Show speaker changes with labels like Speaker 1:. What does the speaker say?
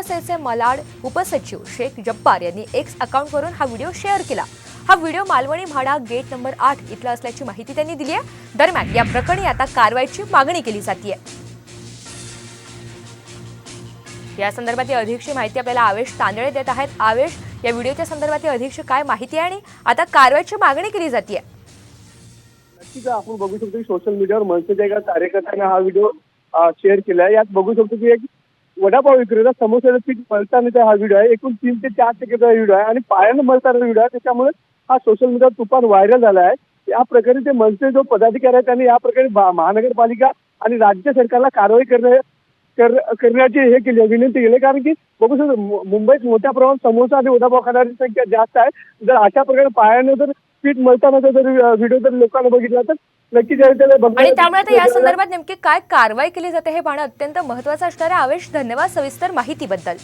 Speaker 1: एनएसएचे मलाड उपसचिव शेख जब्बार यांनी एक्स अकाउंटवरून हा व्हिडिओ शेअर केला. हा video Malvani MHADA gate number आठ इथला असल्याची माहिती त्यांनी दिली आहे. दरम्यान या प्रकरणी आता कारवाईची मागणी केली जाते या संदर्भातील अधिकची माहिती आपल्याला आवेश तांदळे देत आहेत. आवेश या व्हिडिओच्या संदर्भातील अधिकची काय माहिती आहे आणि आता कारवाईची मागणी केली जाते
Speaker 2: नक्कीच आपण बघू शकतो की सोशल मीडियावर मनसेच्या एका कार्यकर्त्याने हा व्हिडिओ शेअर केला यात बघू शकतो की एक वडापाव विक्रेता समोसाचं पीठ मळतानाचा हा व्हिडिओ आहे. एकूण तीन ते चार सेकंदचा व्हिडिओ आहे. आणि पायानं मळताना व्हिडिओ आहे. त्याच्यामुळे हा सोशल मीडियावर तुफान व्हायरल झाला आहे. या प्रकारे ते मनसे जो पदाधिकारी आहेत त्यांनी या प्रकारे भा- महानगरपालिका आणि राज्य सरकारला कारवाई करणे कर- करण्याची हे केली आहे, विनंती केली आहे. कारण की बघू सर मु- मुंबईत मोठ्या प्रमाणात समोसा आणि वडापाव खाणारी संख्या जास्त आहे. जर अशा प्रकारे पायानं जर पीठ मळतानाचा जर व्हिडिओ जर लोकांना बघितला तर नक्कीच
Speaker 1: आणि त्यामुळे आता या संदर्भात नेमकी काय कारवाई केली जाते हे पाहणं अत्यंत महत्वाचं असणार आहे आवेश. धन्यवाद सविस्तर माहितीबद्दल.